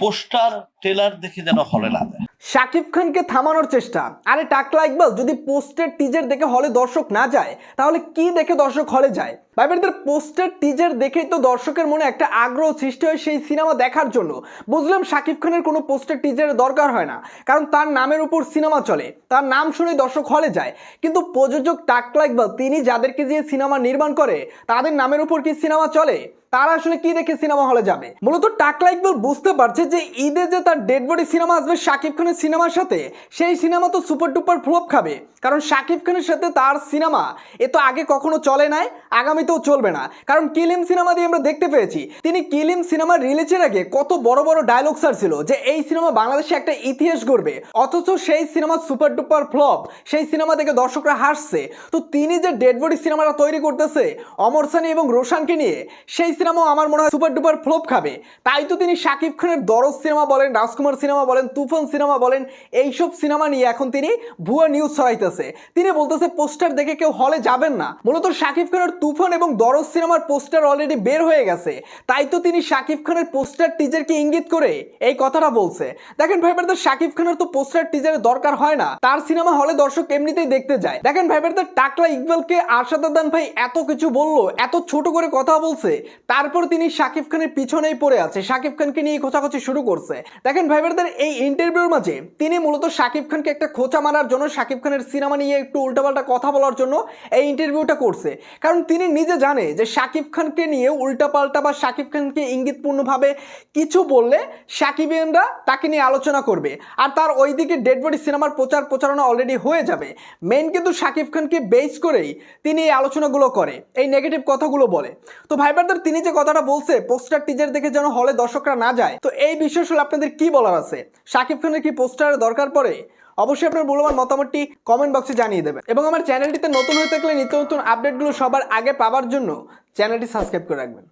Poster, trailer দেখে যেন হলে না শাকিব খানকে থামানোর চেষ্টা। আরে টাকলা ইকবাল যদি পোস্টের টিজার দেখে হলে দর্শক না যায়, তাহলে কি দেখে দর্শক হলে যায়? ভাইবারদের পোস্টার টিজার দেখেই তো দর্শকের মনে একটা আগ্রহ সৃষ্টি হয় সেই সিনেমা দেখার জন্য। বুঝলাম শাকিব খানের কোনো পোস্টার টিজারের দরকার হয় না, কারণ তার নামের উপর সিনেমা চলে, তার নাম শুনে দর্শক হলে যায়। কিন্তু প্রযোজক টাকলা ইকবাল তিনি যাদেরকে দিয়ে সিনেমা নির্মাণ করে, তাদের নামের উপর কি সিনেমা চলে? তারা আসলে কি দেখে সিনেমা হলে যাবে? মূলত টাকলা ইকবাল বুঝতে পারছে যে ঈদে যে তার ডেড বডি সিনেমা আসবে শাকিব খানের সিনেমার সাথে, সেই সিনেমা তো সুপার ডুপার ফ্লপ খাবে। কারণ শাকিব খানের সাথে তার সিনেমা, এ তো আগে কখনো চলে নাই, আগামীতেও চলবে না। কারণ কিলিম সিনেমা দিয়ে আমরা দেখতে পেয়েছি, তিনি কিলিম সিনেমা রিলিজের আগে কত বড় বড় ডায়লগ ছিল যে এই সিনেমা বাংলাদেশে একটা ইতিহাস গড়বে। অথচ সেই সিনেমা সুপার ডুপার ফ্লপ সেই সিনেমা দেখে দর্শকরা হাসছে। তো তিনি যে ডেড বডি সিনেমাটা তৈরি করতেছে, অমর সানি এবং রোশানকে নিয়ে, সেই সিনেমাও আমার মনে হয় সুপার ডুপার ফ্লপ খাবে। তাই তো তিনি শাকিব খানের দরজ সিনেমা বলেন, রাজকুমার সিনেমা বলেন, তুফান সিনেমা বলেন, এইসব সিনেমা নিয়ে এখন তিনি ভুয়া নিউজ ছড়াইতেছে। তিনি বলতেছে পোস্টার দেখে কেউ হলে যাবেন না। মূলত শাকিব খানের তুফান এবং দরজ সিনেমার পোস্টার অলরেডি বের হয়ে গেছে। তাই তো তিনি শাকিব খানের পোস্টার টিজারকে ইঙ্গিত করে এই কথাটা বলছে। দেখেন ভাই ব্রাদার শাকিব খানের তো পোস্টার টিজারের দরকার হয় না। তার সিনেমা হলে দর্শক এমনিতেই দেখতে যায়। দেখেন ভাই ব্রাদার টাকলা ইকবালকে আরশাদ ভাই এত কিছু বলল, এত ছোট করে কথা বলছে। তারপর তিনি শাকিব খানের পিছনেই পড়ে আছে। শাকিব খানকে নিয়ে খোঁচাখোঁচি শুরু করছে। দেখেন ভাই ব্রাদার এই ইন্টারভিউর মাঝে তিনি মূলত শাকিব খানকে একটা খোঁচা মারার জন্য, শাকিব খানের সিনেমা নিয়ে একটু উল্টাপাল্টা কথা বলার জন্য এই ইন্টারভিউটা করছে। কারণ তিনি নিজে জানে যে শাকিব খানকে নিয়ে উল্টাপাল্টা বা শাকিব খানকে ইঙ্গিতপূর্ণভাবে কিছু বললে সাকিবিয়ানরা তাকে নিয়ে আলোচনা করবে। আর তার ওইদিকে ডেড বডি সিনেমার প্রচার প্রচারণা অলরেডি হয়ে যাবে। মেন কিন্তু শাকিব খানকে বেস করেই তিনি এই আলোচনাগুলো করে, এই নেগেটিভ কথাগুলো বলে। তো ভাইবারদের তিনি যে কথাটা বলছে পোস্টার টিজার দেখে যেন হলে দর্শকরা না যায়। তো এই বিষয়ে আসলে আপনাদের কি বলার আছে? শাকিব খানের কি পোস্টার দরকার পড়ে? অবশ্যই আপনার মূল্যবান মতামতটি কমেন্ট বক্সে জানিয়ে দেবেন। এবং আমার চ্যানেলটিতে নতুন হয়ে থাকলে নিত্য নতুন আপডেটগুলো সবার আগে পাওয়ার জন্য চ্যানেলটি সাবস্ক্রাইব করে রাখবেন।